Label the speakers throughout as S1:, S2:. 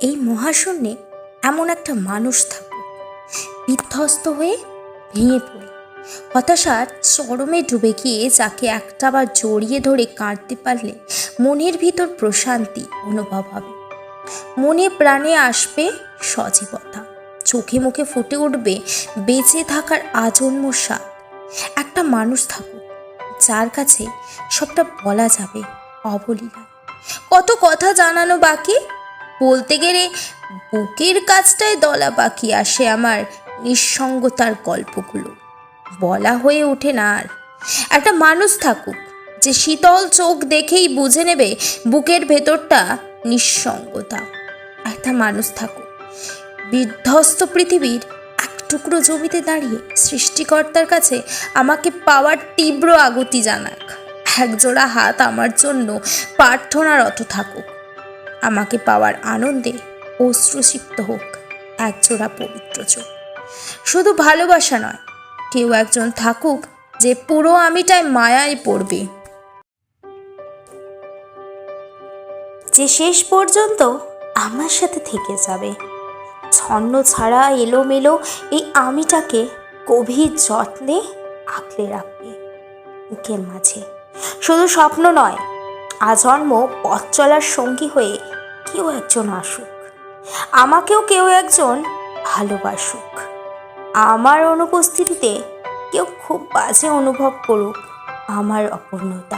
S1: এই মহাশূন্যে এমন একটা মানুষ থাকুক। বিধ্বস্ত হয়ে ভেঙে পড়ে। হতাশার চরমে ডুবে গিয়ে যাকে একটাবার জড়িয়ে ধরে কাঁদতে পারলে মনের ভিতর প্রশান্তি অনুভব হবে। মনে প্রাণে আসবে সজীবতা। চোখে মুখে ফুটে উঠবে বেঁচে থাকার আজন্ম স্বাদ। একটা মানুষ থাকুক, যার কাছে সবটা বলা যাবে অবলীলায়। কত কথা জানানো বাকি? বলতে গেলে বুকের কাজটায় দলা বাকি আসে আমার নিঃসঙ্গতার গল্পগুলো। বলা হয়ে ওঠে না আর। একটা মানুষ থাকুক, যে শীতল চোখ দেখেই বুঝে নেবে বুকের ভেতরটা নিঃসঙ্গতা। একটা মানুষ থাকুক, বিধ্বস্ত পৃথিবীর এক টুকরো জমিতে দাঁড়িয়ে সৃষ্টিকর্তার কাছে আমাকে পাওয়ার তীব্র আগতি জানাক। একজোড়া হাত আমার জন্য প্রার্থনারত থাকুক। আমাকে পাওয়ার আনন্দে অশ্রুসিক্ত হোক, একজোড়া পবিত্র চোখ। শুধু ভালোবাসা নয়, কেউ একজন থাকুক যে পুরো আমিটায় মায়ায় পড়বে। যে শেষ পর্যন্ত আমার সাথে থেকে যাবে, ছন্ন ছাড়া এলোমেলো এই আমিটাকে গভীর যত্নে আঁকলে রাখবে বুকের মাঝে। শুধু স্বপ্ন নয়, আজন্ম পথ চলার সঙ্গী হয়ে কেউ একজন আসুক। আমাকেও কেউ একজন ভালোবাসুক। আমার অনুপস্থিতিতে কেউ খুব বাজে অনুভব করুক আমার অপূর্ণতা।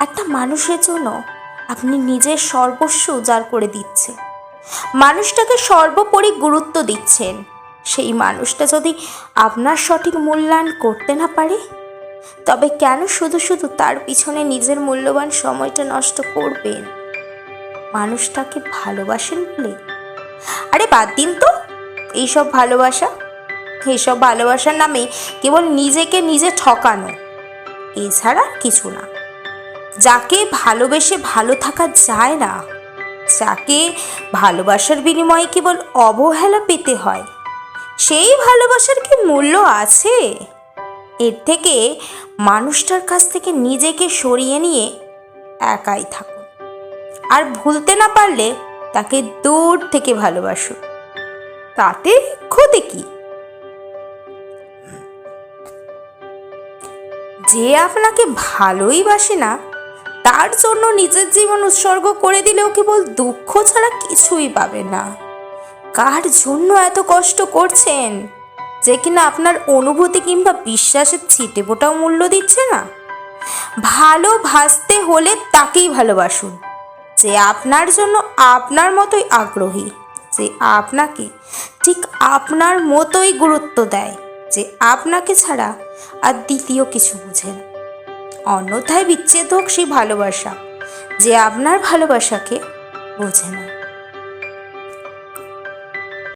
S1: একটা মানুষের জন্য আপনি নিজের সর্বস্ব উজাড় করে দিচ্ছে মানুষটাকে সর্বোপরি গুরুত্ব দিচ্ছেন। সেই মানুষটা যদি আপনার সঠিক মূল্যায়ন করতে না পারে, তবে কেন শুধু শুধু তার পিছনে নিজের মূল্যবান সময়টা নষ্ট করবেন? মানুষটাকে ভালোবাসেন বলে? আরে বাদ দিন তো, এইসব ভালোবাসা। এইসব ভালোবাসার নামে কেবল নিজেকে নিজে ঠকানো, এছাড়া কিছু না। যাকে ভালোবেসে ভালো থাকা যায় না, যাকে ভালোবাসার বিনিময়ে কেবল অবহেলা পেতে হয়, সেই ভালোবাসার কি মূল্য আছে? এর থেকে মানুষটার কাছ থেকে নিজেকে সরিয়ে নিয়ে একাই থাকুন। আর ভুলতে না পারলে তাকে দূর থেকে ভালোবাসুন তাতে ক্ষতি কি? যে আপনাকে ভালোই বাসে না, তার জন্য নিজের জীবন উৎসর্গ করে দিলেও কেবল দুঃখ ছাড়া কিছুই পাবে না। কার জন্য এত কষ্ট করছেন? যে কিনা আপনার অনুভূতি কিংবা বিশ্বাসের ছিটে মূল্য দিচ্ছে না? ভালোবাসতে হলে তাকেই ভালোবাসুন। যে আপনার জন্য আপনার মতোই আগ্রহী, যে আপনাকে ঠিক আপনার মতোই গুরুত্ব দেয়, যে আপনাকে ছাড়া আর দ্বিতীয় কিছু বুঝে না। অন্যথায় বিচ্ছেদ হোক সেই ভালোবাসা, যে আপনার ভালোবাসাকে বোঝে না।